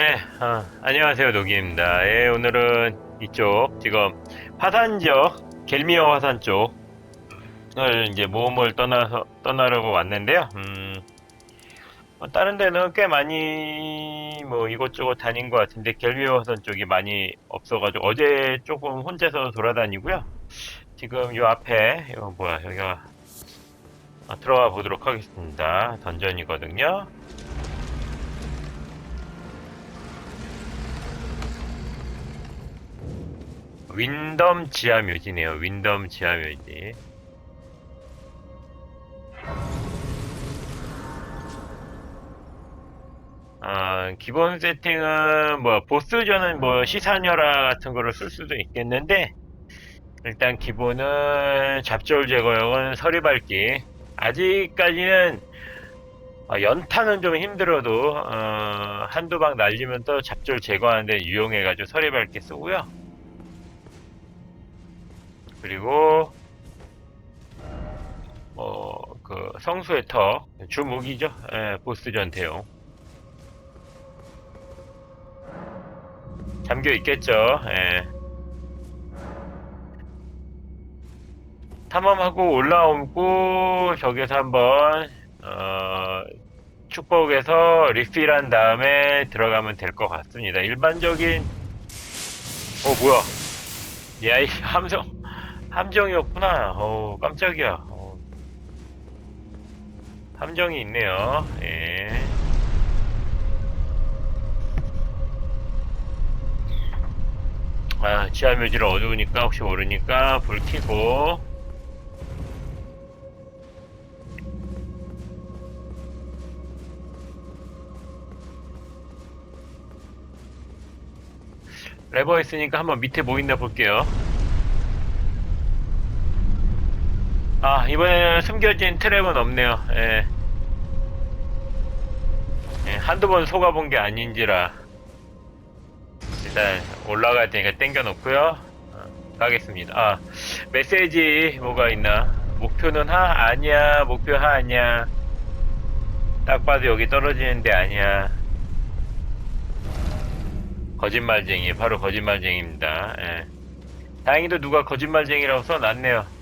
네, 어, 안녕하세요 노기입니다. 예, 오늘은 이쪽 지금 화산 지역 겔미어 화산 쪽을 이제 모험을 떠나서 떠나려고 왔는데요. 음, 뭐 다른 데는 꽤 많이 뭐 이곳저곳 다닌 것 같은데 겔미어 화산 쪽이 많이 없어가지고 어제 조금 혼자서 돌아다니고요. 지금 요 앞에 이거 뭐야 여기가 아, 들어가 보도록 하겠습니다. 던전이거든요. 윈덤 지하 묘지네요. 윈덤 지하 묘지. 아, 기본 세팅은 뭐 보스전은 뭐 시사녀라 같은 거를 쓸 수도 있겠는데 일단 기본은 잡졸 제거용은 서리 밟기. 아직까지는 어, 연타는 좀 힘들어도 어, 한두 방 날리면 또 잡졸 제거하는데 유용해가지고 서리 밟기 쓰고요. 그리고 뭐그 성수의 터 주무기죠? 예, 보스 전태용. 잠겨 있겠죠? 예. 탐험하고 올라오고 저기서 한번 어, 축복에서 리필한 다음에 들어가면 될 것 같습니다. 일반적인 어 뭐야? 야이 함정 함정이었구나. 어 깜짝이야. 어. 함정이 있네요. 예. 아, 지하 묘지를 어두우니까 혹시 모르니까 불 켜고 레버 있으니까 한번 밑에 뭐 있나 볼게요. 아, 이번에는 숨겨진 트랩은 없네요. 예. 예, 한두 번 속아본 게 아닌지라. 일단 올라갈 테니까 땡겨놓고요. 어, 가겠습니다. 아, 메시지 뭐가 있나? 목표는 하? 아니야. 목표 하 아니야. 딱 봐도 여기 떨어지는데 아니야. 거짓말쟁이. 바로 거짓말쟁이입니다. 예. 다행히도 누가 거짓말쟁이라고 써놨네요.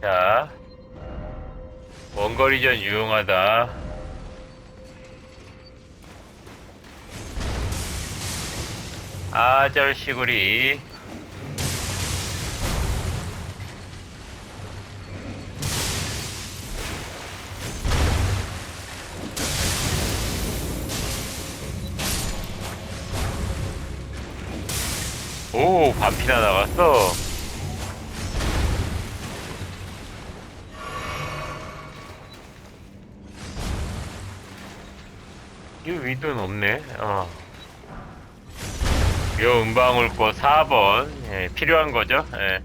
자, 원거리전 유용하다. 아절시구리. 오, 반피나 나갔어. 이 위도는 없네. 어. 요 음방울꽃 4번 예, 필요한 거죠. 예.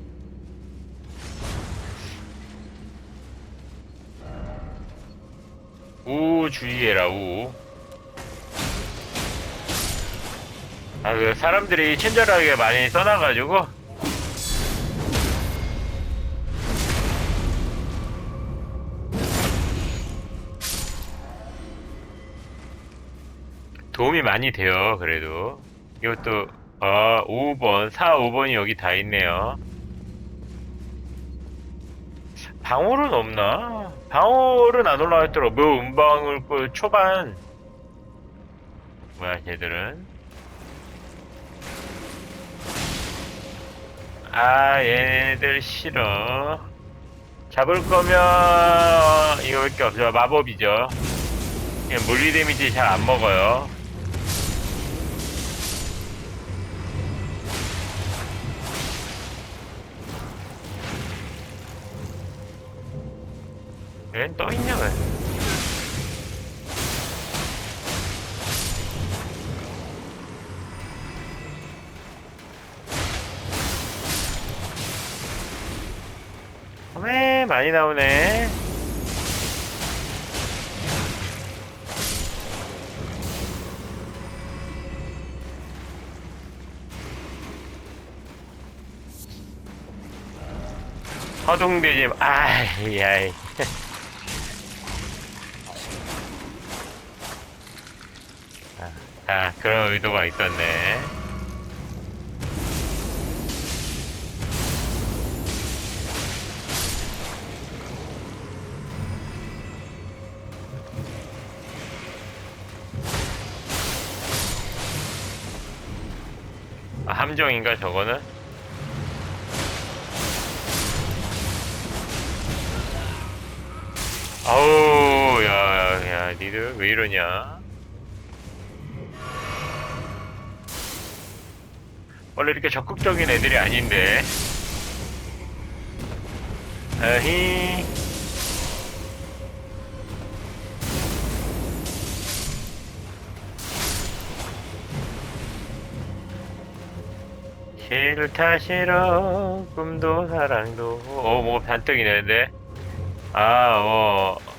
우 주의해라 우. 아, 그 사람들이 친절하게 많이 써놔가지고 도움이 많이 돼요. 그래도 이것도 아 5번 4, 5번이 여기 다 있네요. 방울은 없나? 방울은 안 올라왔더라. 뭐 음방울 그 초반 뭐야 얘들은? 아 얘네들 싫어. 잡을 거면 어, 이거밖에 없죠. 마법이죠. 물리 데미지 잘 안 먹어요. 얘는 떠있냐 왜? 왜 많이 나오네? 허둥대지 마. 아이, 아이. 아, 그런 의도가 있었네. 아, 함정인가 저거는? 아우 야, 야, 니들 왜 이러냐? 원래 이렇게 적극적인 애들이 아닌데. 에히. 싫다 싫어 꿈도 사랑도 어 뭐가 잔뜩이 되는데 아 어.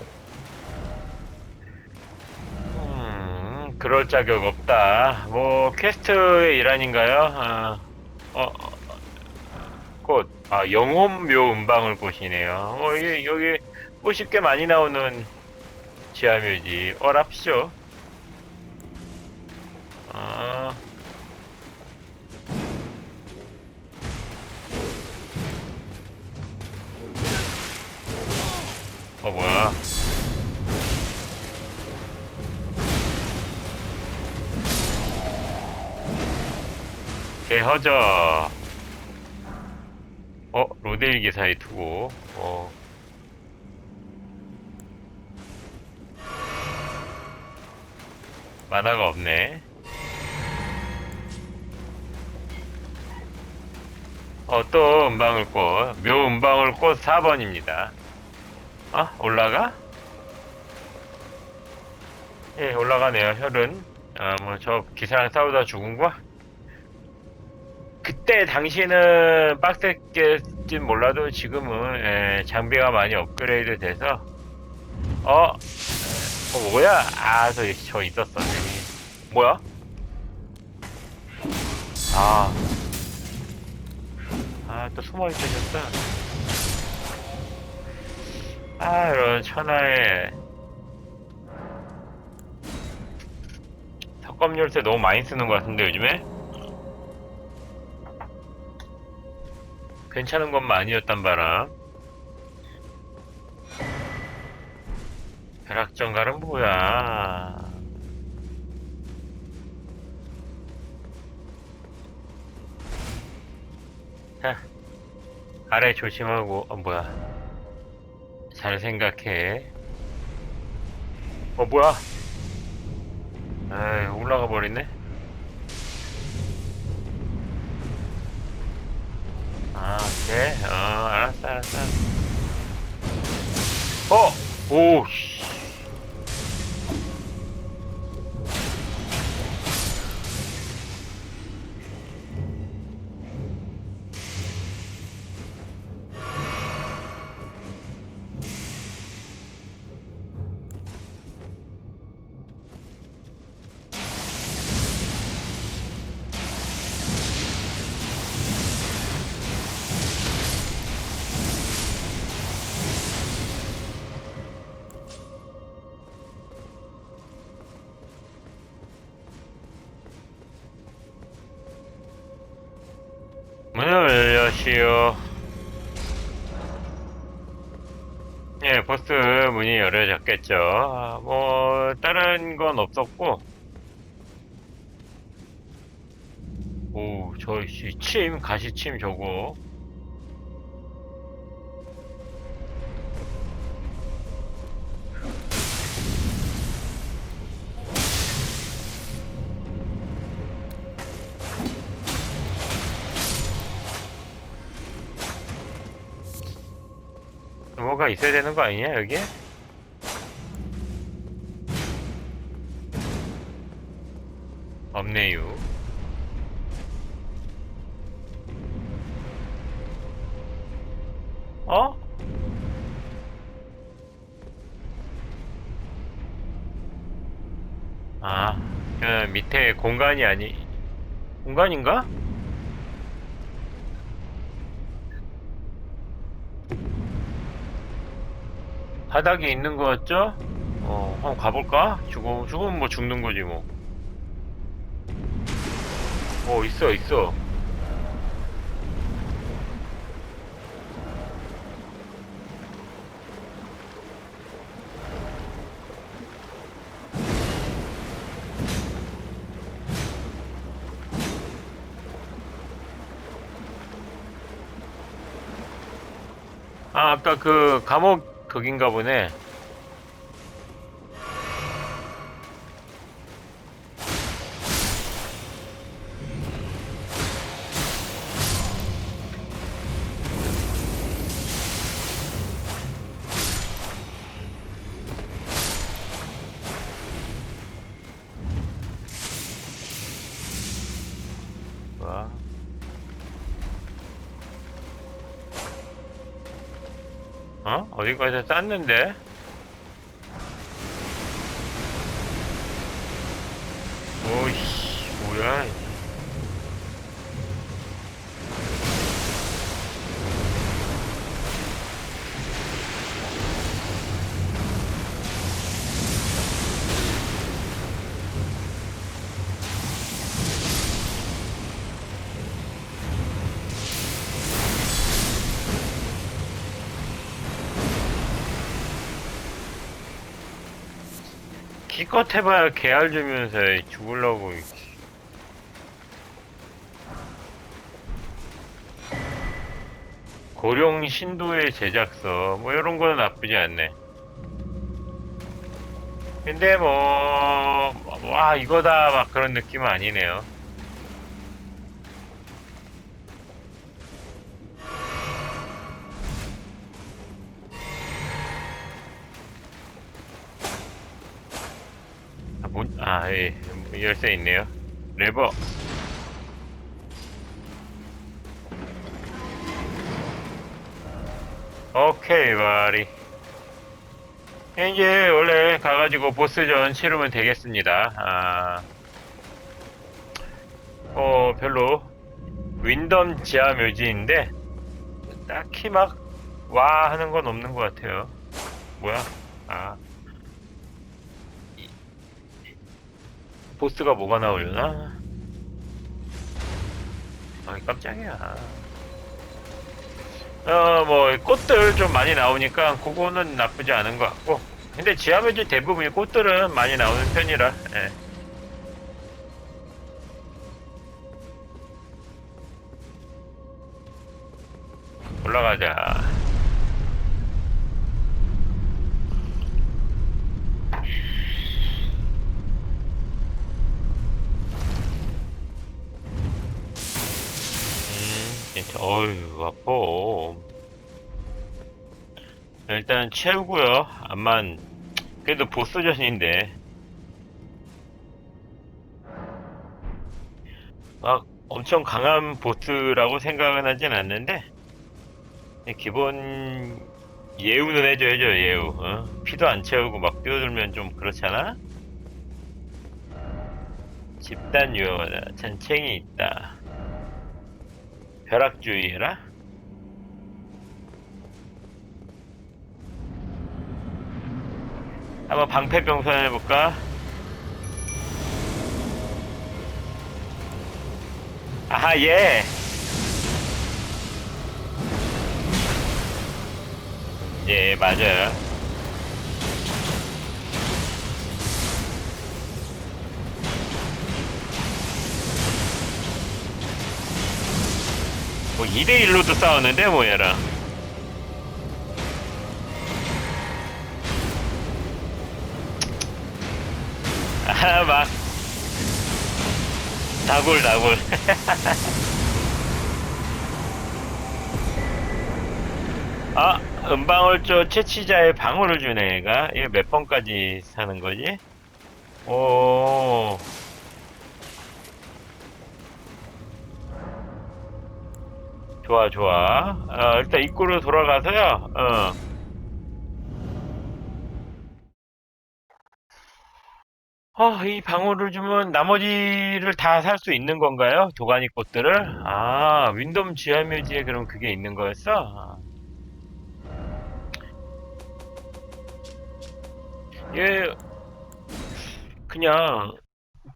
그럴 자격 없다 뭐 퀘스트의 일환인가요? 아, 어, 어, 꽃, 아, 영혼묘 음방울 꽃이네요. 어, 여기, 여기, 꽃이 꽤 많이 나오는 지하묘지. 어랍쇼. 아. 어, 뭐야. 개허저. 어, 로데일 기사에 두고, 어. 만화가 없네. 어, 또 은방울꽃. 묘 은방울꽃 4번입니다. 아, 올라가? 예, 올라가네요, 혈은. 아, 뭐, 저 기사랑 싸우다 죽은 거야? 그때 당시는 빡셌겠지 몰라도 지금은 예, 장비가 많이 업그레이드 돼서 어? 어 뭐야? 아, 저, 저 있었어. 저기. 뭐야? 아. 아, 또 숨어 있으셨어. 아, 이런 천하에 석검 열쇠 너무 많이 쓰는 것 같은데 요즘에? 괜찮은 것만 아니었단 바람. 벼락정갈은 뭐야? 자, 아래 조심하고, 어, 뭐야. 잘 생각해. 어, 뭐야? 에이, 올라가 버리네? 아, 오케이. 어, 알았어, 알았어. 어! 오, 씨. 열어졌겠죠. 아, 뭐, 다른 건 없었고. 오, 저, 씨, 침, 가시침 저거. 뭐가 있어야 되는 거 아니냐, 여기 없네요. 어? 아, 그 밑에 공간이 아니, 공간인가? 바닥에 있는 거였죠? 어, 한번 가볼까? 죽어, 죽으면 뭐 죽는 거지 뭐. 오, 있어, 있어. 아, 아까 그 감옥 거긴가 보네. 와. 어? 어디까지 쌌는데? 오이씨, 뭐야. 기껏 해봐야 개알 주면서 죽을라고. 고령 신도의 제작서, 뭐, 이런 거는 나쁘지 않네. 근데 뭐, 와, 이거다, 막 그런 느낌은 아니네요. 아, 예, 열쇠 있네요. 레버. 오케이, 바리. 이제 원래 가가지고 보스전 치르면 되겠습니다. 아, 어, 별로 윈덤 지하 묘지인데 딱히 막 와 하는 건 없는 것 같아요. 뭐야? 아. 보스가 뭐가 나오려나? 아, 깜짝이야. 어, 뭐, 꽃들 좀 많이 나오니까, 그거는 나쁘지 않은 것 같고. 근데 지하묘지 대부분이 꽃들은 많이 나오는 편이라, 예. 올라가자. 어휴, 아파. 일단 채우고요. 암만, 그래도 보스전인데. 막 엄청 강한 보스라고 생각은 하진 않는데, 기본 예우는 해줘야죠, 예우. 어? 피도 안 채우고 막 뛰어들면 좀 그렇잖아? 집단 유효하다. 잔챙이 있다. 벼락주의해라? 한번 방패 병 선 해볼까? 아하, 예! 예, 맞아요. 뭐 2대1로도 싸웠는데 뭐 얘랑 아막. 다굴 다굴. 아 은방울조 채취자의 방울을 주네 얘가. 이거 몇 번까지 사는 거지? 오 좋아 좋아 어, 일단 입구로 돌아가서요 어. 어, 이 방울을 주면 나머지를 다 살 수 있는 건가요? 도가니 꽃들을? 아, 윈덤 지하 묘지에 그럼 그게 있는 거였어? 얘, 그냥,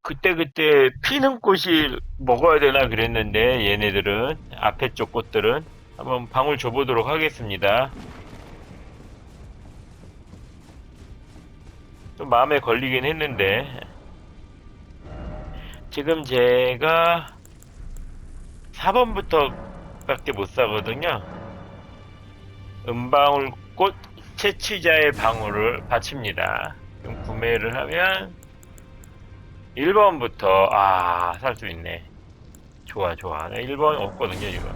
그때그때 피는 꽃이 먹어야 되나 그랬는데 얘네들은 앞에 쪽 꽃들은 한번 방울 줘보도록 하겠습니다. 좀 마음에 걸리긴 했는데 지금 제가 4번부터 밖에 못 사거든요. 은방울 꽃 채취자의 방울을 바칩니다. 그럼 구매를 하면 1번부터 아 살 수 있네. 좋아 좋아. 나 1번 없거든요 지금.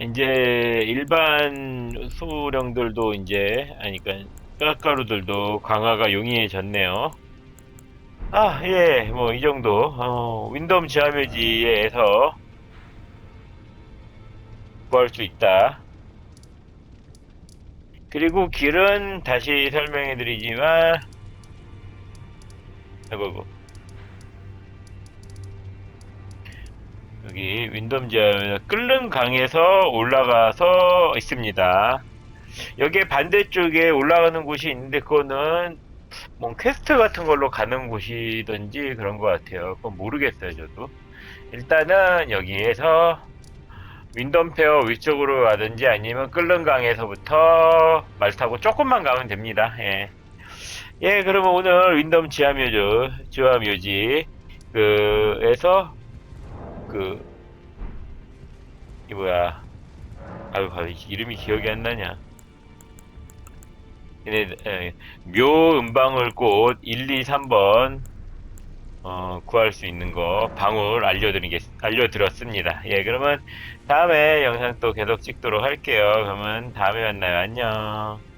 이제 일반 수령들도 이제 아니까 가가루들도 강화가 용이해졌네요. 아, 예, 뭐, 이 정도, 어, 윈덤 지하묘지에서 구할 수 있다. 그리고 길은 다시 설명해 드리지만, 아이고, 여기 윈덤 지하, 끓는 강에서 올라가서 있습니다. 여기에 반대쪽에 올라가는 곳이 있는데, 그거는 뭐 퀘스트 같은 걸로 가는 곳이든지 그런 것 같아요. 그건 모르겠어요, 저도. 일단은 여기에서 윈덤페어 위쪽으로 가든지 아니면 끓는 강에서부터 말 타고 조금만 가면 됩니다. 예. 예, 그러면 오늘 윈덤 지하묘지, 지하묘지, 그, 에서, 그, 이 뭐야. 아유, 아유, 이름이 기억이 안 나냐. 얘네, 에, 묘 은방울 꽃 1, 2, 3번 어, 구할 수 있는 거 방울 알려드리겠 알려드렸습니다. 예, 그러면 다음에 영상 또 계속 찍도록 할게요. 그러면 다음에 만나요. 안녕.